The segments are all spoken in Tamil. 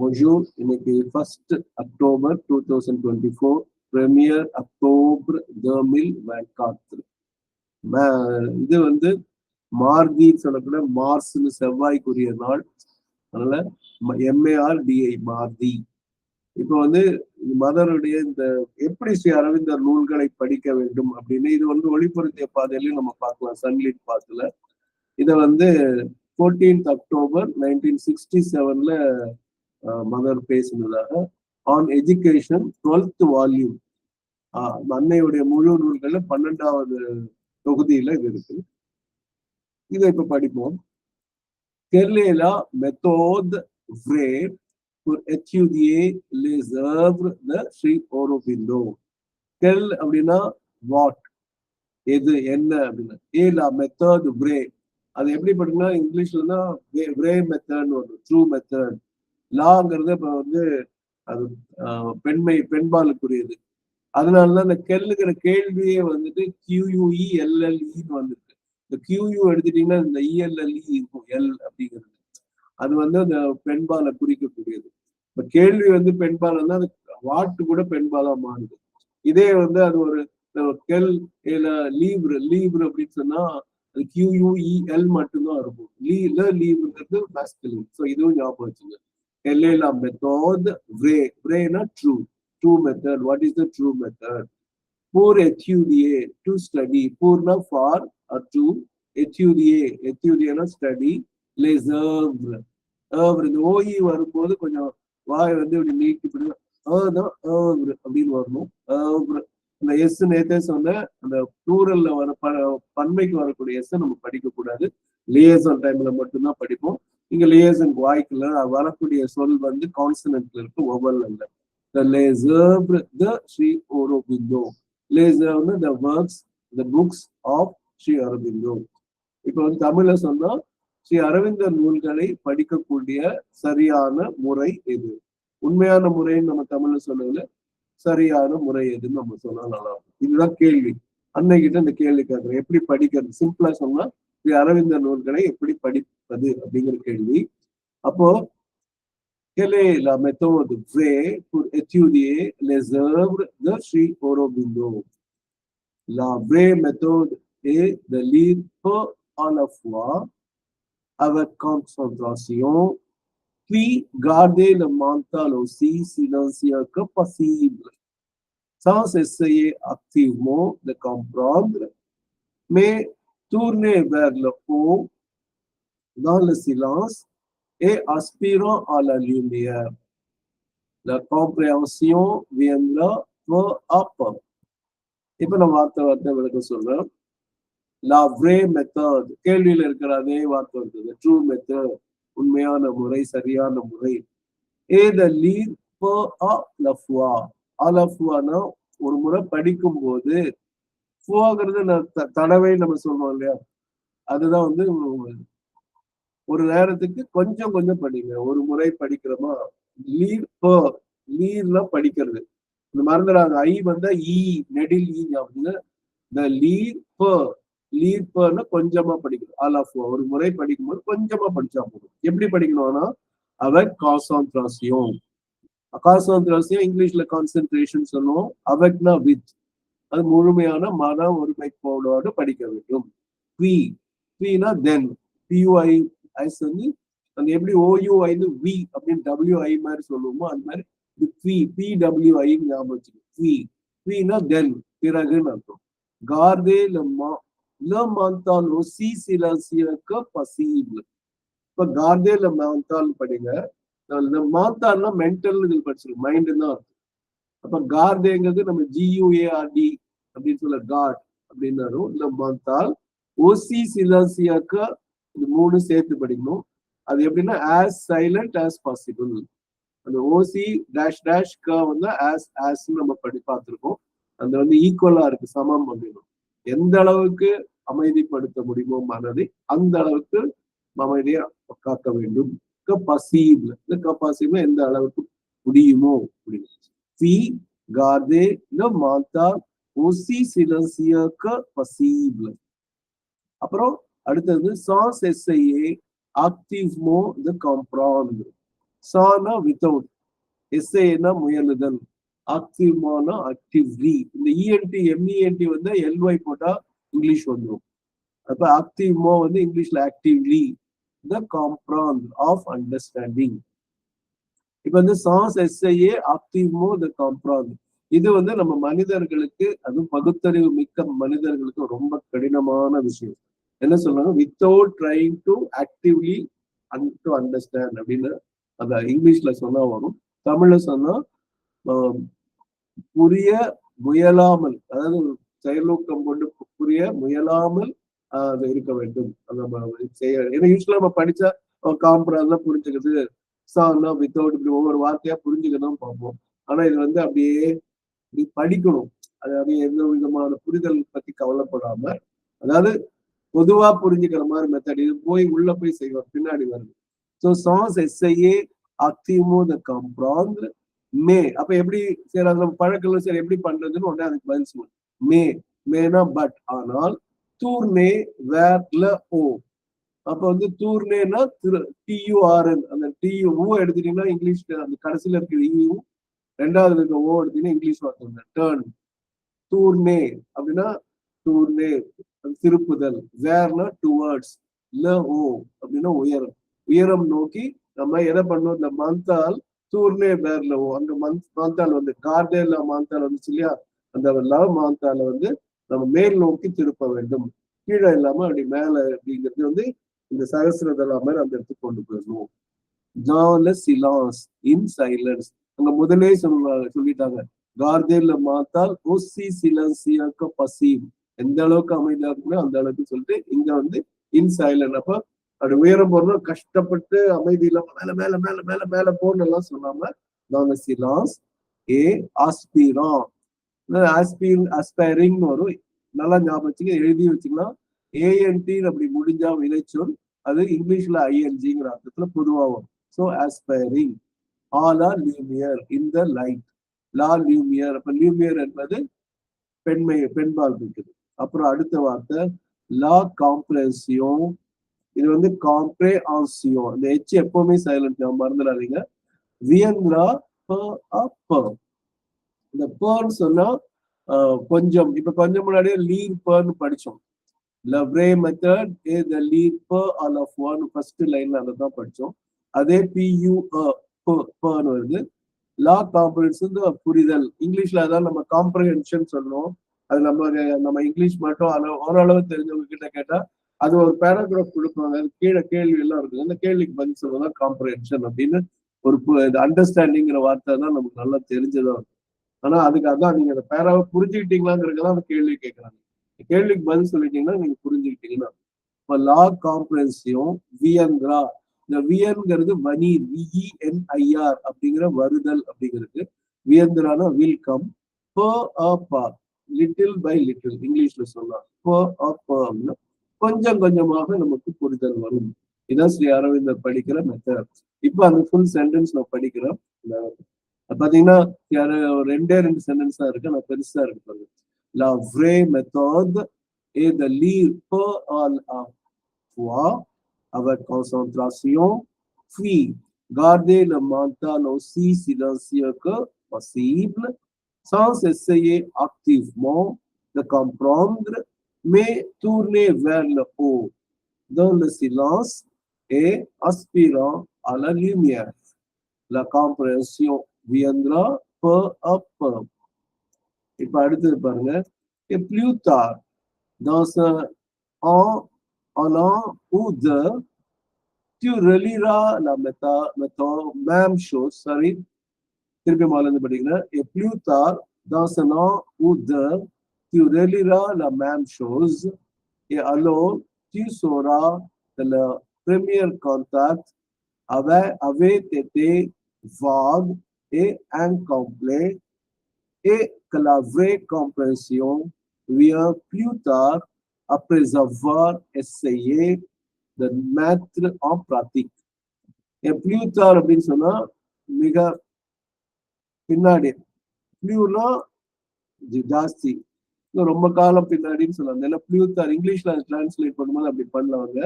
Bonjour, இன்னைக்கு first October two thousand twenty four premiere October தர்மில் வேட்காத்து இது வந்து மார்கி சொல்லக்கூடிய மார்ஸ்னு செவ்வாய்க்குரிய நாள். அதனால எம்ஏஆர் டிஐ மார்தி இப்போ வந்து மதருடைய இந்த எப்படி ஸ்ரீ அரவிந்தர் நூல்களை படிக்க வேண்டும் அப்படின்னு இது வந்து ஒளிபுரத்திய பாதையிலையும் நம்ம பார்க்கலாம் சன்லிட் பாத்துல. இதை வந்து ஃபோர்டீன்த் அக்டோபர் நைன்டீன் சிக்ஸ்டி செவன்ல மதர் பேசினதாக ஆன் எஜுகேஷன் டுவெல்த் வால்யூம் அன்னையுடைய முழு நூல்கள்ல பன்னெண்டாவது தொகுதியில இது இருக்கு. இதை இப்ப படிப்போம். கெர்லேலா மெத்தோத் ஃப்ரே pour étudier les œuvres de Sri Aurobindo. கெல் அப்படின்னா வாட் எது? என்ன? அப்படின்னா ஏலா மெத்தட் பிரே அது எப்படி படிக்கணும் இங்கிலீஷ்ல தான் vré மெத்தட்னு வரும் ட்ரூ மெத்தட் லாங்கிறது இப்ப வந்து அது பெண்மை பெண்பாலுக்குரியது. அதனாலதான் இந்த கெல்லுங்கிற கேள்வியே வந்துட்டு கியூயூஇ எல்எல்இன்னு வந்திருக்கு. இந்த கியூயூ எடுத்துட்டீங்கன்னா இந்த இஎல்எல்இ இருக்கும் எல் அப்படிங்கிறது. அது வந்து அந்த பெண்பாலை குறிக்கக்கூடியது. இப்ப கேள்வி வந்து பெண்பால் வந்து அது வாட்டு கூட பெண்பாலா மாறுது. இதே வந்து அது ஒரு கெல் இல்ல லீவ்ரு லீவ்ரு அப்படின்னு சொன்னா அது கியூயூஇஎல் மட்டும்தான் இருக்கும். லீ லீவ்ங்கிறது மேஸ்கலின் ஸோ இதுவும் ஞாபகம் வச்சுங்க. Elela method, vrai, vrai not true, true method. What is the true method? Pour étudier, to study, pour not for or to étudier, étudier not study, les œuvres. œuvre இந்த ஓஇ வரும்போது கொஞ்சம் வாய் வந்து இப்படி நீட்டி இப்படி தான் œuvre அப்படின்னு வரணும் œuvre இந்த எஸ் நேத்தே சொன்ன அந்த ப்ளூரல்ல வர பன்மைக்கு வரக்கூடிய எஸ் நம்ம படிக்க கூடாது லியேசன் டைம்ல மட்டும்தான் படிப்போம் இங்க லேசன் வாய்க்குல வரக்கூடிய சொல் வந்து கான்சனன்ட்ல இருக்கு ஒவ்வொரு இல்ல the laser the Sri Aurobindo லேசர்னு the works the books of Sri Aurobindo இப்ப வந்து தமிழ்ல சொன்னா ஸ்ரீ அரவிந்தர் நூல்களை படிக்கக்கூடிய சரியான முறை எது? உண்மையான முறைன்னு நம்ம தமிழ்ல சொன்னதுல சரியான முறை எதுன்னு நம்ம சொன்னா நல்லா இருக்கும். இதுதான் கேள்வி. அன்னைக்கிட்ட இந்த கேள்வி கேட்கறேன் எப்படி படிக்கிறது? சிம்பிளா சொன்னா ஸ்ரீ அரவிந்தர் நூல்களை எப்படி படிப்பது அப்படிங்கிற கேள்வி அப்போ quelle est la méthode vraie pour étudier les œuvres de Sri Aurobindo? La vraie méthode est de lire peu à la fois avec concentration, puis garder le mental aussi silencieux que possible, sans essayer activement de comprendre, mais tourner vers le haut dans le silence et aspirant à la lumière. La compréhension viendra peu à peu. இப்ப நான் வார்த்தை வார்த்தை விளக்க சொல்றேன் லா வ்ரே மெத்தட் கேள்வியில இருக்கிற அதே வார்த்தை இருக்குது ட்ரூ மெத்தட் உண்மையான முறை சரியான முறை ஏத லீட் லஃப்வா அலஃப்வானா ஒரு முறை படிக்கும் போது ஃபுவாங்கிறது தடவை நம்ம சொல்றோம் இல்லையா? அதுதான் வந்து ஒரு நேரத்துக்கு கொஞ்சம் கொஞ்சம் படிங்க. ஒரு முறை படிக்கிறோமா? லீர் ப லீர்ல படிக்கிறது. இந்த மறந்துடாங்க ஐ வந்தா இ e, நெடில் e ஈ அப்படின்னு இந்த லீர் ப லீர் பன்னு கொஞ்சமா படிக்கணும். ஆல் ஆஃப் ஒரு முறை படிக்கும்போது கொஞ்சமா படிச்சா போதும். எப்படி படிக்கணும்னா அவன் காசான் திராசியம் இங்கிலீஷ்ல கான்சென்ட்ரேஷன் சொல்லுவோம். அவக்னா வித் அது முழுமையான மன ஒருமைப்போடு படிக்க வேண்டும். வி வினா தென் பியூஐ ஐஸ் வந்து அந்த எப்படி ஓயூஐன்னு வி அப்படின்னு டபிள்யூஐ மாதிரி சொல்லுவோமோ அந்த மாதிரி பி பிடபிள்யூஐ ஞாபகம் வச்சுக்கணும் பி பினா தென் பிறகுன்னு அர்த்தம். கார்தே லம்மா ல மாந்தால் சி சிலசியக்க பசீபிள் இப்ப கார்தே ல மாந்தால் படிங்க. மாந்தால்னா மென்டல் இது படிச்சிருக்கோம் மைண்டு தான் அர்த்தம். அப்ப கார்தேங்கிறது நம்ம ஜியூஏஆர்டி அப்படின்னு சொல்ல காட் அப்படின்னாலும் இல்ல மாந்தால் ஓசி சிலாசியாக்க இது மூணு சேர்த்து படிக்கணும். அது எப்படின்னா ஆஸ் சைலண்ட் ஆஸ் பாசிபிள் அந்த ஓசி டேஷ் டேஷ் க வந்து ஆஸ் ஆஸ்ன்னு நம்ம படி பார்த்துருக்கோம். அந்த வந்து ஈக்குவலா இருக்கு சமம் பண்ணிடும் எந்த அளவுக்கு அமைதிப்படுத்த முடியுமோ மனதை அந்த அளவுக்கு அமைதியை காக்க வேண்டும். பசீபிள் இந்த கப்பாசிபிள் எந்த அளவுக்கு முடியுமோ அப்படின்னு. சி garder மாத்தா mental aussi silencieux que அப்புறம் அடுத்தது sans எஸ்ஐஏ ஆக்டிவ்மோ த காம்ப்ரான் சானா வித்தவுட் எஸ்ஏனா முயலுதல். ஆக்டிவ்மானா ஆக்டிவ்லி இந்த E இஎன்டி எம்இஎன்டி வந்து எல்ஒய் போட்டா இங்கிலீஷ் வந்துடும் அப்ப ஆக்டிவ்மோ வந்து இங்கிலீஷ்ல ஆக்டிவ்லி த காம்ப்ரான் ஆஃப் அண்டர்ஸ்டாண்டிங் இப்ப வந்து சாஸ் எஸ்ஐஏ ஆக்டிவ்மோ த காம்ப்ரான் இது வந்து நம்ம மனிதர்களுக்கு அது பகுத்தறிவு மிக்க மனிதர்களுக்கு ரொம்ப கடினமான விஷயம். என்ன சொல்றாங்க? Without trying to actively to understand அப்படின்னு அந்த இங்கிலீஷ்ல சொன்னா வரும். தமிழ்ல சொன்னா புரிய முயலாமல் அதாவது செயலூக்கம் கொண்டு புரிய முயலாமல் அது இருக்க வேண்டும். அது நம்ம செய்ய ஏன்னா யூஸ்வலா நம்ம படிச்சா காம்பரா புரிஞ்சுக்கிறது சான்னா வித்தவுட் இப்படி ஒவ்வொரு வார்த்தையா புரிஞ்சுக்கதான் பார்ப்போம். ஆனா இது வந்து அப்படியே இப்படி படிக்கணும். அது அப்படியே எந்த விதமான புரிதல் பத்தி கவலைப்படாம அதாவது பொதுவா புரிஞ்சுக்கிற மாதிரி மெத்தட் இது போய் உள்ள போய் செய்வோம் பின்னாடி வருது. ஸோ சாஸ் எஸ்ஐஏ அக்திமோ த கம்ப்ராண்ட் மே. அப்ப எப்படி சரி அதுல பழக்கல சரி எப்படி பண்றதுன்னு உடனே அதுக்கு பதில் சொல்லுவோம் மே. மேனா பட் ஆனால் தூர்னே வேர்ல ஓ. அப்ப வந்து தூர்னேனா டியூஆர்என் அந்த டியூ எடுத்துட்டீங்கன்னா இங்கிலீஷ்ல அந்த கடைசியில இருக்கிற யூ ரெண்டாவது இருக்க ஓ எடுத்தீங்கன்னா இங்கிலீஷ் வார்த்தை டேர்ன் தூர்னே. அப்படின்னா தூர்னே. திருப்புதல். வேர்னா டுவர்ட்ஸ் ல ஓ. அப்படின்னா உயரம். உயரம் நோக்கி நம்ம எதை பண்ணோம் இந்த மந்தால் தூர்னே வேர்ல ஓ. அங்க மந்த் மாந்தால் வந்து கார்டேல மாந்தால் வந்துச்சு இல்லையா? அந்த லவ் மாந்தால வந்து நம்ம மேல் நோக்கி திருப்ப வேண்டும். கீழே இல்லாம அப்படி மேல அப்படிங்கிறது வந்து இந்த சகசிரதலா மாதிரி அந்த இடத்துக்கு கொண்டு போயிடணும். ஜால இன் சைலன்ஸ் அங்க முதலே சொல்லுவாங்க சொல்லிட்டாங்க. கார்தேல மாத்தால் ஓசி சிலன்சியாக்க பசீவ் எந்த அளவுக்கு அமைதியா இருக்குமோ அந்த அளவுக்கு சொல்லிட்டு இங்க வந்து இன் சைலண்ட் அப்ப அப்படி உயரம் போறோம் கஷ்டப்பட்டு அமைதி இல்லாம மேல மேல மேல மேல மேல போகணும் எல்லாம் சொல்லாம நாங்க சிலாஸ் ஏ ஆஸ்பீரா ஆஸ்பின் அஸ்பைரிங் வரும். நல்லா ஞாபகம் வச்சுக்க எழுதி வச்சுக்கலாம் ஏஎன்டி அப்படி முடிஞ்சா விளைச்சொல் அது இங்கிலீஷ்ல ஐஎன்ஜிங்கிற அர்த்தத்துல பொதுவாகும் ஸோ ஆஸ்பைரிங் ஆலா லியூமியர் த லைட். லா லியூமியர் அப்ப லியூமியர் என்பது பெண்மை பெண்பால் இருக்குது அப்புறம் அடுத்த வார்த்தை லா காம்ப்ரென்சியோன் இது வந்து காம்ப்ரே ஆன்சியோன் இந்த எச் எப்பவுமே சைலண்ட் மறந்துடாதீங்க. வியந்திரா இந்த பேர்ன்னு சொன்னா கொஞ்சம் இப்ப கொஞ்சம் முன்னாடியே லீவ் பேர்னு படிச்சோம். லவ்ரே மெத்தட் ஏ த லீவ் பர் ஆல் ஆஃப் ஒன் ஃபர்ஸ்ட் லைன்ல அதை தான் படிச்சோம். அதே பியூ பேர்னு வருது. லா காம்ப்ரன்ஸ் வந்து புரிதல். இங்கிலீஷ்ல அதான் நம்ம காம்ப்ரஹென்ஷன் சொல்லுவோம் அது நம்ம நம்ம இங்கிலீஷ் மட்டும் அளவு ஓரளவு தெரிஞ்சவங்க கிட்ட கேட்டா அது ஒரு பேராகிராஃப் கொடுப்பாங்க. அது கீழே கேள்வி எல்லாம் இருக்கு அந்த கேள்விக்கு பதில் சொல்றதா காம்ப்ரஹென்ஷன் அப்படின்னு ஒரு அண்டர்ஸ்டாண்டிங்கிற வார்த்தை தான் நமக்கு நல்லா தெரிஞ்சதா இருக்கும். ஆனா அதுக்கு அதான் நீங்க அந்த பேராவை புரிஞ்சுக்கிட்டீங்களாங்கிறதுதான் அந்த கேள்வி கேட்கறாங்க கேள்விக்கு பதில் சொல்லிட்டீங்கன்னா நீங்க புரிஞ்சுக்கிட்டீங்கன்னா இப்போ லா காம்ப்ரன்சியும் வியந்திரா இந்த வியன்கிறது வனீர் விஇஎன்ஐஆர் அப்படிங்கிற வருதல் அப்படிங்கிறது வியந்திரானா will come little by little இங்கிலீஷ்ல சொல்லலாம். கொஞ்சம் கொஞ்சமாக நமக்கு புரிதல் வரும். இதான் ஸ்ரீ அரவிந்தர் படிக்கிற மெத்தட் இப்ப அந்த ஃபுல் சென்டென்ஸ் நான் படிக்கிறேன். பாத்தீங்கன்னா யாரு ஒரு ரெண்டே ரெண்டு சென்டென்ஸ் தான் இருக்கு. நான் பெருசா இருக்கு பாருங்க. La vraie méthode ஏ த லீ ப ஆல் ஆ avec concentration, puis garder le mental aussi silencieux que possible, sans essayer activement de comprendre, mais tourner vers le haut, dans le silence et aspirant à la lumière. La compréhension viendra peu à peu. Et, et plus tard, dans un an en un ou deux, tu relieras la même chose, et plus tard, dans un an ou deux, tu relieras la même chose, et alors tu sauras que le premier contact avait, avait été vague et incomplet, et que la vraie compréhension vient plus tard après avoir essayé de mettre en pratique. Et plus tard அப்படின்னு சொன்னா மிக பின்னாடி. பிளியூனா ஜாஸ்தி. ரொம்ப காலம் பின்னாடின்னு சொன்னாங்க. ஏன்னா தார் இங்கிலீஷ்ல டிரான்ஸ்லேட் பண்ணும்போது அப்படி பண்ணுவாங்க.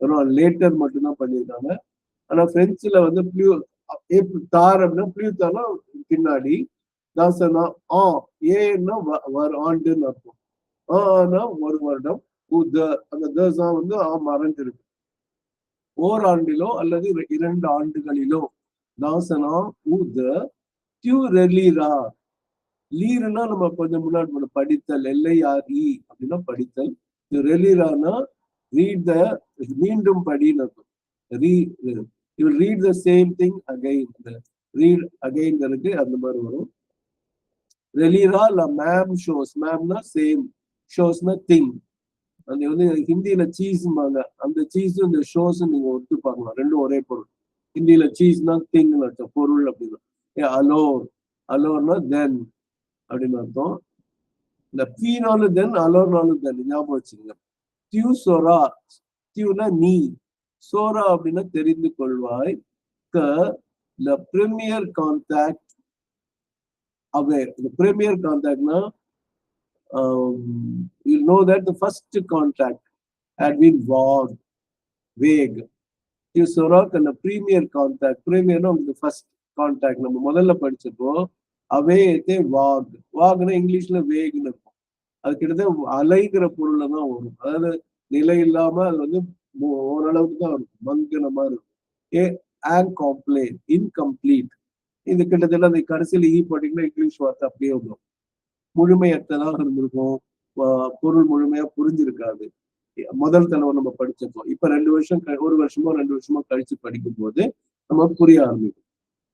வெறும் லேட்டர் மட்டும்தான் பண்ணியிருக்காங்க. ஆனா பிரெஞ்சுல வந்து பிளியூ தார் அப்படின்னா பிளியூத்தானா பின்னாடி. தாசனா ஆ ஏன்னா வர ஆண்டுன்னு அர்த்தம். ஆனா ஒரு வருடம் உத அந்த தசா வந்து ஆ மறைஞ்சிருக்கு ஓராண்டிலோ அல்லது இரண்டு ஆண்டுகளிலோ தாசனா உத டியூ லீருனா நம்ம கொஞ்சம் முன்னாடி போன படித்தல் எல்ஐஆர்இ அப்படின்னா படித்தல். ரெலீரானா ரீட் த மீண்டும் படின்னு அர்த்தம். Re you read the same thing again. Read again இருக்கு அந்த மாதிரி வரும். ரெலீரா இல்ல மேம் ஷோஸ். மேம்னா சேம். ஷோஸ்னா திங் அது வந்து ஹிந்தியில சீஸ்ம்பாங்க அந்த சீஸ் இந்த ஷோஸ் நீங்க ஒத்து பார்க்கலாம். ரெண்டும் ஒரே பொருள். ஹிந்தியில சீஸ்னா திங்னு அர்த்தம். பொருள் அப்படின்னா. ஏ அலோர் அலோர்னா தென் அப்படின்னு அர்த்தம். இந்த பீனாலும் தென் அலோர்னாலும் தென் ஞாபகம் வச்சுங்க தியூ சோரா தியூனா நீ. சோரா அப்படின்னா தெரிந்து கொள்வாய். க இந்த premier கான்டாக்ட் அவேர் இந்த premier கான்டாக்ட்னா um, you'll know that the first contact had been vague vague. You Sorak and the premier contact premier no the first contact நம்ம முதல்ல படிச்சப்போ அவே வாக். வாக்னா இங்கிலீஷ்ல வேக்னு இருக்கும். அது கிட்டத்தட்ட அலைங்கிற பொருள்ல தான் வரும். அதாவது நிலை இல்லாம அது வந்து ஓரளவுக்கு தான் இருக்கும். மாதிரி இருக்கும். ஏ and complain இன்கம்ப்ளீட் இது கிட்டத்தட்ட அந்த கடைசியில் ஈ e போட்டிங்கன்னா இங்கிலீஷ் வார்த்தை அப்படியே வரும் முழுமையற்றதாக இருந்திருக்கும். பொருள் முழுமையா புரிஞ்சிருக்காது. முதல் தடவை நம்ம படிச்சிருக்கோம். இப்ப ரெண்டு வருஷம் க- ஒரு வருஷமோ ரெண்டு வருஷமோ கழிச்சு படிக்கும் போது நம்ம புரிய ஆரம்பிக்கும்.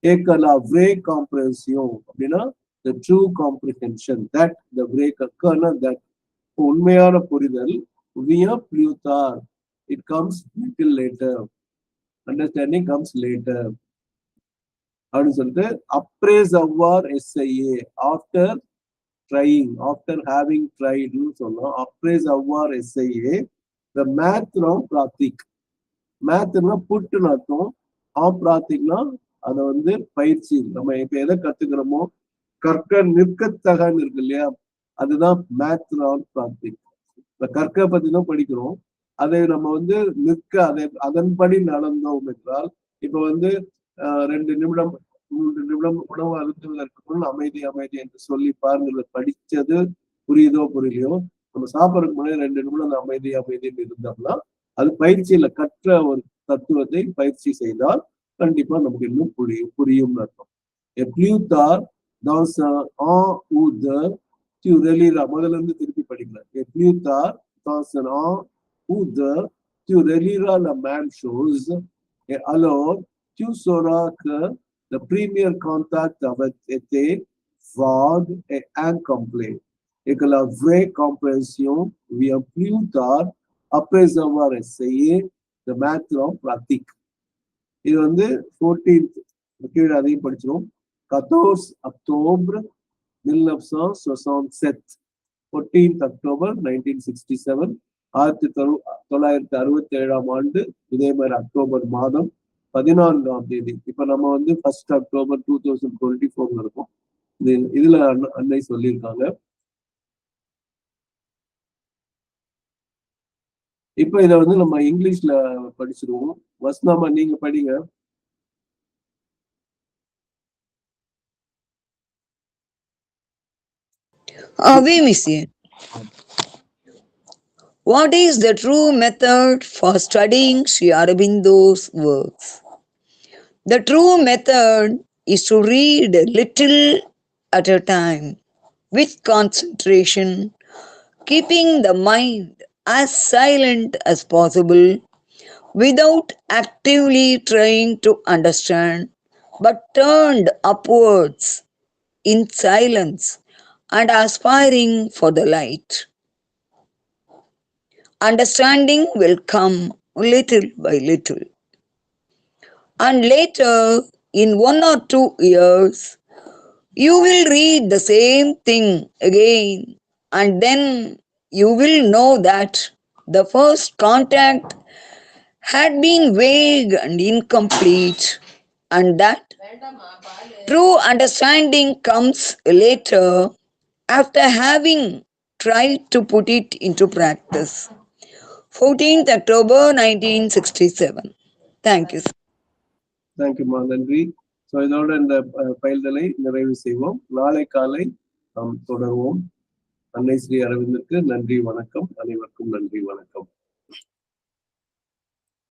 ஏக்கலா வே காம்ப்ரஹென்சியும் அப்படின்னா the true comprehension that the way கக்கனா that உண்மையான புரிதல் வியா பிளியூத்தார் it comes little later understanding comes later அப்படின்னு சொல்லிட்டு அப்ரேஸ் அவ்வார் எஸ்ஐஏ ஆஃப்டர் ட்ரையிங் ஆஃப்டர் ஹேவிங் ட்ரைடுன்னு சொன்னோம். அப்ரேஸ் அவ்வார் எஸ்ஐஏ த மேத்னம் பிராத்திக் மேத்னா புட்டுன்னு அர்த்தம். ஆ பிராத்திக்னா அதை வந்து பயிற்சி. நம்ம இப்ப எதை கத்துக்கிறோமோ? கற்க நிற்கத்தகன்னு இருக்கு இல்லையா? அதுதான் மேத்னான் பிராத்திக் இந்த கற்க பத்தி தான் படிக்கிறோம். அதை நம்ம வந்து நிற்க அதை அதன்படி நடந்தோம் என்றால் இப்ப வந்து ரெண்டு நிமிடம் மூன்று நிமிடம் உணவு அருந்துவதற்குள் அமைதி அமைதி என்று சொல்லி பாருங்கள். படிச்சது புரியுதோ புரியலையோ? நம்ம சாப்பிடறதுக்கு முன்னாடி ரெண்டு நிமிடம் அந்த அமைதி அமைதின்னு இருந்தோம்னா அது பயிற்சியில கற்ற ஒரு தத்துவத்தை பயிற்சி செய்தால் கண்டிப்பா நமக்கு இன்னும் புரியும் புரியும்னு அர்த்தம். எப்ளியூத்தார் dans un en ou de tu முதல்ல இருந்து திருப்பி படிக்கலாம் எப்ளியூத்தார் dans ஆ en ou ல மேன் ஷோஸ் la அலோ chose et The premier contact avec été vague et incomplet et que la vraie compréhension vient plus tard après avoir essayé de mettre en pratique. இது வந்து ஃபோர்டீன்த் கீழே அதையும் படிச்சிரும் கத்தோஸ் அக்டோபர் மில் நப்சான் சொசான் set fourteenth October nineteen sixty seven ஆயிரத்தி தொள்ளாயிரத்தி அறுபத்தி ஏழாம் ஆண்டு இதே மாதிரி அக்டோபர் மாதம் பதினான்காம் தேதி. இப்ப நம்ம வந்து first October two thousand twenty ஃபோர்ல இருக்கோம். இது இதுல அன்னை சொல்லியிருக்காங்க. இப்ப இத வந்து நம்ம இங்கிலீஷ்ல படிச்சிருவோம். வசனாமா நீங்க படிங்க. Ah oui, monsieur. What is the true method for studying Sri Aurobindo's works? The true method is to read little at a time with concentration, keeping the mind as silent as possible without actively trying to understand, but turned upwards in silence and aspiring for the light. Understanding will come little by little. And later, in one or two years, you will read the same thing again, and then you will know that the first contact had been vague and incomplete, and that true understanding comes later after having tried to put it into practice. 14th October 1967. Thank you. Sir. தேங்க்யூமா நன்றி. ஸோ இதோட இந்த பயில்தலை நிறைவு செய்வோம். நாளை காலை நாம் தொடர்வோம். அன்னை ஸ்ரீ அரவிந்தருக்கு நன்றி வணக்கம். அனைவருக்கும் நன்றி வணக்கம்.